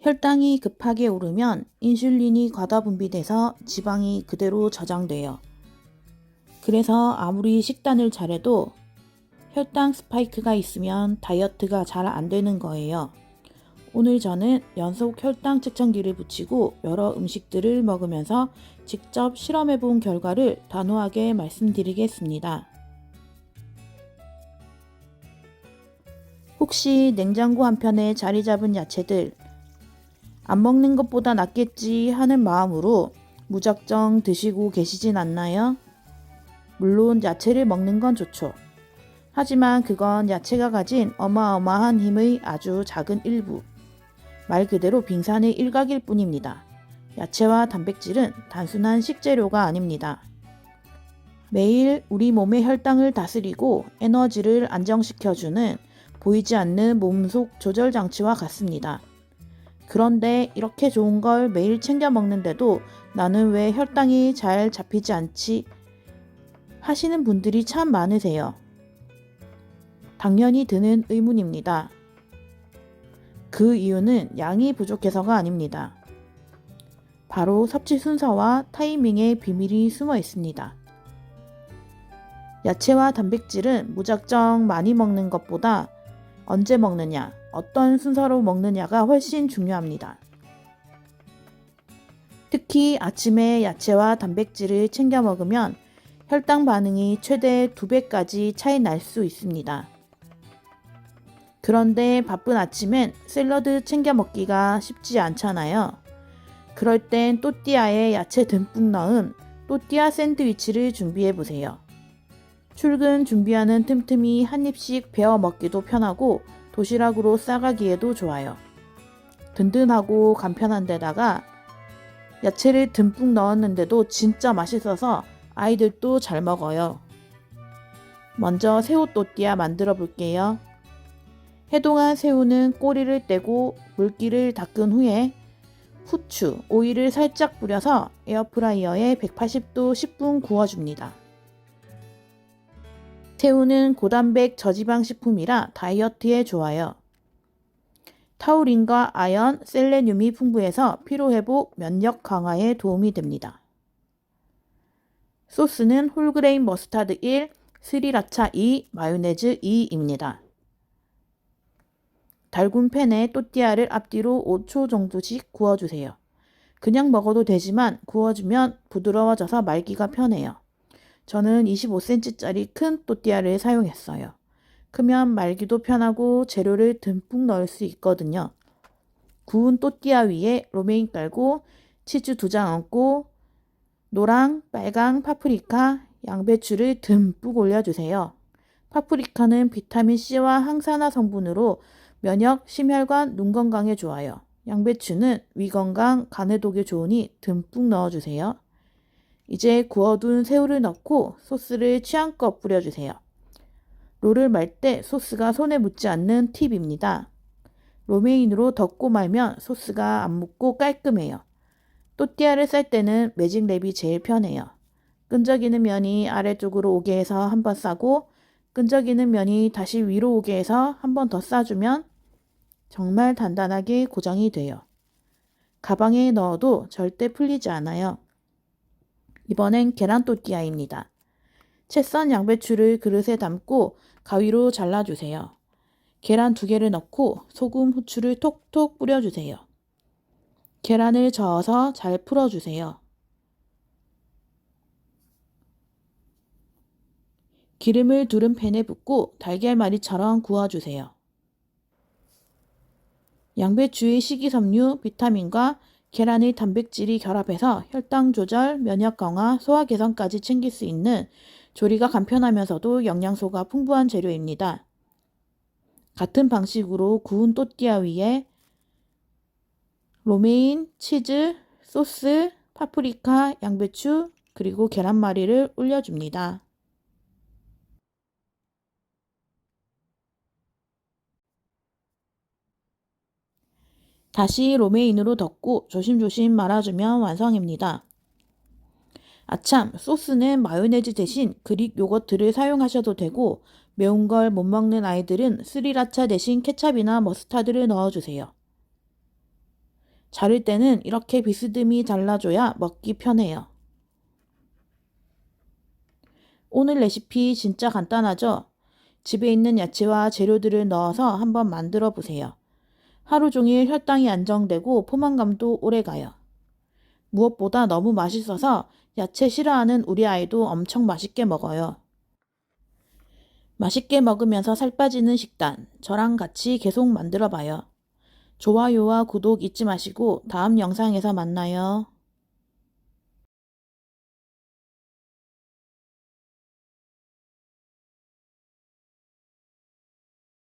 혈당이 급하게 오르면 인슐린이 과다 분비돼서 지방이 그대로 저장돼요. 그래서 아무리 식단을 잘해도 혈당 스파이크가 있으면 다이어트가 잘 안 되는 거예요. 오늘 저는 연속 혈당 측정기를 붙이고 여러 음식들을 먹으면서 직접 실험해 본 결과를 단호하게 말씀드리겠습니다. 혹시 냉장고 한편에 자리 잡은 야채들 안 먹는 것보다 낫겠지 하는 마음으로 무작정 드시고 계시진 않나요? 물론 야채를 먹는 건 좋죠. 하지만 그건 야채가 가진 어마어마한 힘의 아주 작은 일부. 말 그대로 빙산의 일각일 뿐입니다. 야채와 단백질은 단순한 식재료가 아닙니다. 매일 우리 몸의 혈당을 다스리고 에너지를 안정시켜주는 보이지 않는 몸속 조절 장치와 같습니다. 그런데 이렇게 좋은 걸 매일 챙겨 먹는데도 나는 왜 혈당이 잘 잡히지 않지? 하시는 분들이 참 많으세요. 당연히 드는 의문입니다. 그 이유는 양이 부족해서가 아닙니다. 바로 섭취 순서와 타이밍에 비밀이 숨어 있습니다. 야채와 단백질은 무작정 많이 먹는 것보다 언제 먹느냐, 어떤 순서로 먹느냐가 훨씬 중요합니다. 특히 아침에 야채와 단백질을 챙겨 먹으면 혈당 반응이 최대 2배까지 차이 날 수 있습니다. 그런데 바쁜 아침엔 샐러드 챙겨 먹기가 쉽지 않잖아요. 그럴 땐 또띠아에 야채 듬뿍 넣은 또띠아 샌드위치를 준비해 보세요. 출근 준비하는 틈틈이 한 입씩 베어 먹기도 편하고 도시락으로 싸가기에도 좋아요. 든든하고 간편한 데다가 야채를 듬뿍 넣었는데도 진짜 맛있어서 아이들도 잘 먹어요. 먼저 새우 또띠아 만들어 볼게요. 해동한 새우는 꼬리를 떼고 물기를 닦은 후에 후추, 오일을 살짝 뿌려서 에어프라이어에 180도 10분 구워줍니다. 새우는 고단백 저지방 식품이라 다이어트에 좋아요. 타우린과 아연, 셀레늄이 풍부해서 피로회복, 면역 강화에 도움이 됩니다. 소스는 홀그레인 머스타드 1, 스리라차 2, 마요네즈 2입니다. 달군 팬에 또띠아를 앞뒤로 5초 정도씩 구워주세요. 그냥 먹어도 되지만 구워주면 부드러워져서 말기가 편해요. 저는 25cm짜리 큰 또띠아를 사용했어요. 크면 말기도 편하고 재료를 듬뿍 넣을 수 있거든요. 구운 또띠아 위에 로메인 깔고 치즈 두 장 얹고 노랑, 빨강, 파프리카, 양배추를 듬뿍 올려주세요. 파프리카는 비타민C와 항산화 성분으로 면역, 심혈관, 눈 건강에 좋아요. 양배추는 위 건강, 간해독에 좋으니 듬뿍 넣어주세요. 이제 구워둔 새우를 넣고 소스를 취향껏 뿌려주세요. 롤을 말 때 소스가 손에 묻지 않는 팁입니다. 로메인으로 덮고 말면 소스가 안 묻고 깔끔해요. 또띠아를 쌀 때는 매직 랩이 제일 편해요. 끈적이는 면이 아래쪽으로 오게 해서 한 번 싸고 끈적이는 면이 다시 위로 오게 해서 한 번 더 싸주면 정말 단단하게 고정이 돼요. 가방에 넣어도 절대 풀리지 않아요. 이번엔 계란 또띠아입니다. 채 썬 양배추를 그릇에 담고 가위로 잘라주세요. 계란 두 개를 넣고 소금, 후추를 톡톡 뿌려주세요. 계란을 저어서 잘 풀어주세요. 기름을 두른 팬에 붓고 달걀말이처럼 구워주세요. 양배추의 식이섬유, 비타민과 계란의 단백질이 결합해서 혈당 조절, 면역 강화, 소화 개선까지 챙길 수 있는 조리가 간편하면서도 영양소가 풍부한 재료입니다. 같은 방식으로 구운 또띠아 위에 로메인, 치즈, 소스, 파프리카, 양배추, 그리고 계란말이를 올려줍니다. 다시 로메인으로 덮고 조심조심 말아주면 완성입니다. 아참, 소스는 마요네즈 대신 그릭 요거트를 사용하셔도 되고 매운 걸 못 먹는 아이들은 스리라차 대신 케찹이나 머스타드를 넣어주세요. 자를 때는 이렇게 비스듬히 잘라줘야 먹기 편해요. 오늘 레시피 진짜 간단하죠? 집에 있는 야채와 재료들을 넣어서 한번 만들어 보세요. 하루 종일 혈당이 안정되고 포만감도 오래 가요. 무엇보다 너무 맛있어서 야채 싫어하는 우리 아이도 엄청 맛있게 먹어요. 맛있게 먹으면서 살 빠지는 식단, 저랑 같이 계속 만들어 봐요. 좋아요와 구독 잊지 마시고 다음 영상에서 만나요.